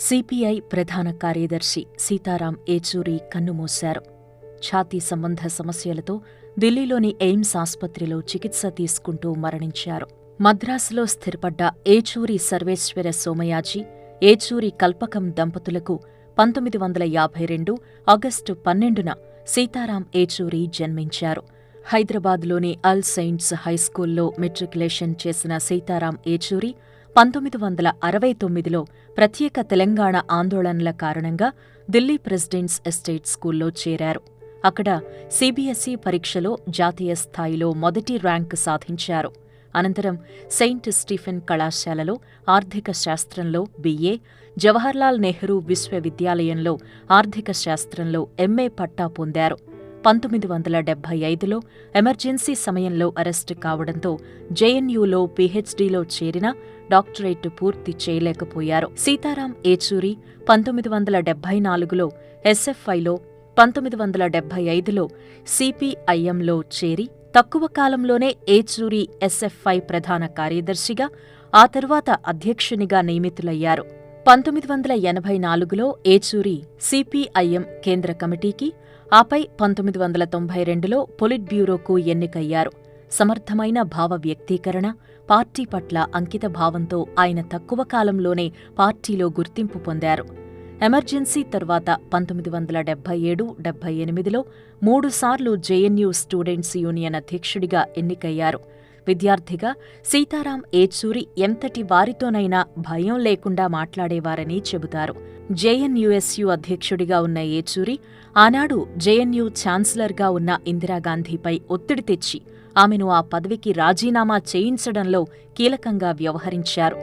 CPI ప్రధాన కార్యదర్శి సీతారాం ఏచూరి కన్నుమూశారు. ఛాతీ సంబంధ సమస్యలతో ఢిల్లీలోని ఎయిమ్స్ ఆస్పత్రిలో చికిత్స తీసుకుంటూ మరణించారు. మద్రాసులో స్థిరపడ్డ ఏచూరి సర్వేశ్వర సోమయాజీ ఏచూరి కల్పకం దంపతులకు పంతొమ్మిది వందల యాభై రెండు ఆగస్టు పన్నెండున సీతారాం ఏచూరి జన్మించారు. హైదరాబాద్లోని అల్ సెయింట్స్ హైస్కూల్లో మెట్రికులేషన్ చేసిన సీతారాం ఏచూరి పంతొమ్మిది వందల అరవై తొమ్మిదిలో ప్రత్యేక తెలంగాణ ఆందోళనల కారణంగా ఢిల్లీ ప్రెసిడెంట్స్ ఎస్టేట్ స్కూల్లో చేరారు. అక్కడ సిబిఎస్ఈ పరీక్షలో జాతీయ స్థాయిలో మొదటి ర్యాంకు సాధించారు. అనంతరం సెయింట్ స్టీఫెన్ కళాశాలలో ఆర్థిక శాస్త్రంలో బీఏ జవహర్లాల్ నెహ్రూ విశ్వవిద్యాలయంలో ఆర్థిక శాస్త్రంలో ఎంఏ పట్టా పొందారు. పంతొమ్మిది వందల డెబ్బై ఐదులో ఎమర్జెన్సీ సమయంలో అరెస్టు కావడంతో జేఎన్యూలో పీహెచ్డీలో చేరిన డాక్టరేట్ పూర్తి చేయలేకపోయారు. సీతారాం ఏచూరి పంతొమ్మిది వందల డెబ్బై నాలుగులో ఎస్ఎఫ్ఐలో పంతొమ్మిది వందల డెబ్బై ఐదులో సిపిఐఎంలో చేరి తక్కువ కాలంలోనే ఏచూరి ఎస్ఎఫ్ఐ ప్రధాన కార్యదర్శిగా ఆ తరువాత అధ్యక్షునిగా నియమితులయ్యారు. పంతొమ్మిది వందల ఎనభై నాలుగులో ఏచూరి సిపిఐఎం కేంద్ర కమిటీకి ఆపై పంతొమ్మిది వందల తొంభై రెండులో పొలిట్ బ్యూరోకు ఎన్నికయ్యారు. సమర్థమైన భావ వ్యక్తీకరణ పార్టీ పట్ల అంకిత భావంతో ఆయన తక్కువ కాలంలోనే పార్టీలో గుర్తింపు పొందారు. ఎమర్జెన్సీ తర్వాత పంతొమ్మిది వందల డెబ్బై ఏడు డెబ్బై ఎనిమిదిలో మూడుసార్లు జేఎన్యూ స్టూడెంట్స్ యూనియన్ అధ్యక్షుడిగా ఎన్నికయ్యారు. విద్యార్థిగా సీతారాం ఏచూరి ఎంతటి వారితోనైనా భయం లేకుండా మాట్లాడేవారని చెబుతారు. జేఎన్యుఎస్యు అధ్యక్షుడిగా ఉన్న ఏచూరి ఆనాడు జేఎన్యు ఛాన్సలర్గా ఉన్న ఇందిరాగాంధీపై ఒత్తిడి తెచ్చి ఆమెను ఆ పదవికి రాజీనామా చేయించడంలో కీలకంగా వ్యవహరించారు.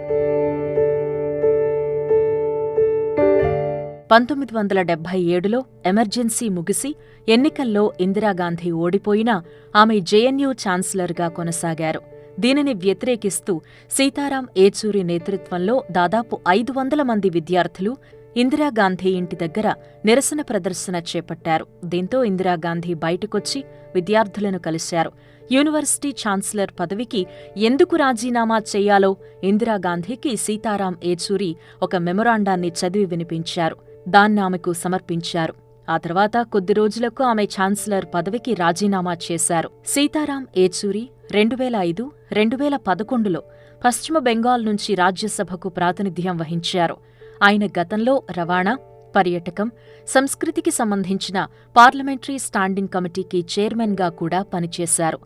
పంతొమ్మిది వందల డెబ్బై ఏడులో ఎమర్జెన్సీ ముగిసి ఎన్నికల్లో ఇందిరాగాంధీ ఓడిపోయినా ఆమె జేఎన్యూ ఛాన్సలర్గా కొనసాగారు. దీనిని వ్యతిరేకిస్తూ సీతారాం ఏచూరి నేతృత్వంలో దాదాపు ఐదు వందల మంది విద్యార్థులు ఇందిరాగాంధీ ఇంటి దగ్గర నిరసన ప్రదర్శన చేపట్టారు. దీంతో ఇందిరాగాంధీ బయటకొచ్చి విద్యార్థులను కలిశారు. యూనివర్సిటీ ఛాన్సలర్ పదవికి ఎందుకు రాజీనామా చేయాలో ఇందిరాగాంధీకి సీతారాం ఏచూరి ఒక మెమొరాండాన్ని చదివి వినిపించారు. దాన్ని ఆమెకు సమర్పించారు. ఆ తర్వాత కొద్ది రోజులకు ఆమె ఛాన్సలర్ పదవికి రాజీనామా చేశారు. సీతారాం ఏచూరి రెండు వేల ఐదు రెండు వేల పదకొండులో పశ్చిమ బెంగాల్ నుంచి రాజ్యసభకు ప్రాతినిధ్యం వహించారు. ఆయన గతంలో రవాణా పర్యటకం సంస్కృతికి సంబంధించిన పార్లమెంటరీ స్టాండింగ్ కమిటీకి చైర్మన్గా కూడా పనిచేశారు.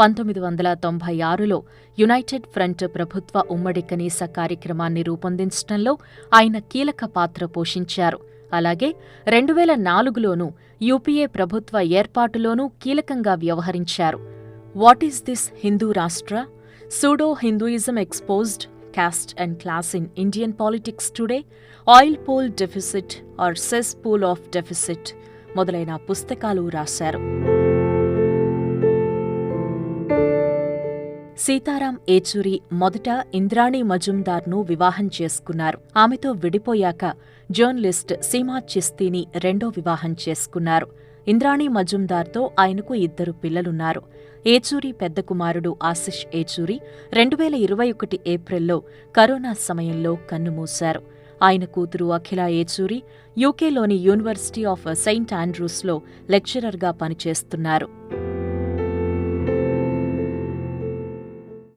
పంతొమ్మిది వందల తొంభై ఆరులో యునైటెడ్ ఫ్రంట్ ప్రభుత్వ ఉమ్మడి కనీస కార్యక్రమాన్ని రూపొందించడంలో ఆయన కీలక పాత్ర పోషించారు. అలాగే రెండు వేల నాలుగులోనూ యూపీఏ ప్రభుత్వ ఏర్పాటులోనూ కీలకంగా వ్యవహరించారు. What is this Hindu Rashtra? Pseudo Hinduism exposed caste and class in Indian politics today, oil pool deficit or cess pool of deficit మొదలైన పుస్తకాలు రాశారు. సీతారాం ఏచూరి మొదట ఇంద్రాణి మజుందార్ను వివాహం చేసుకున్నారు. ఆమెతో విడిపోయాక జర్నలిస్ట్ సీమా చిస్తీని రెండో వివాహం చేసుకున్నారు. ఇంద్రాణి మజుందార్తో ఆయనకు ఇద్దరు పిల్లలున్నారు. ఏచూరి పెద్ద కుమారుడు ఆశిష్ ఏచూరి రెండు వేల ఇరవై ఒకటి ఏప్రిల్లో కరోనా సమయంలో కన్నుమూశారు. ఆయన కూతురు అఖిల ఏచూరి యూకేలోని యూనివర్సిటీ ఆఫ్ సెయింట్ ఆండ్రూస్లో లెక్చరర్గా పనిచేస్తున్నారు.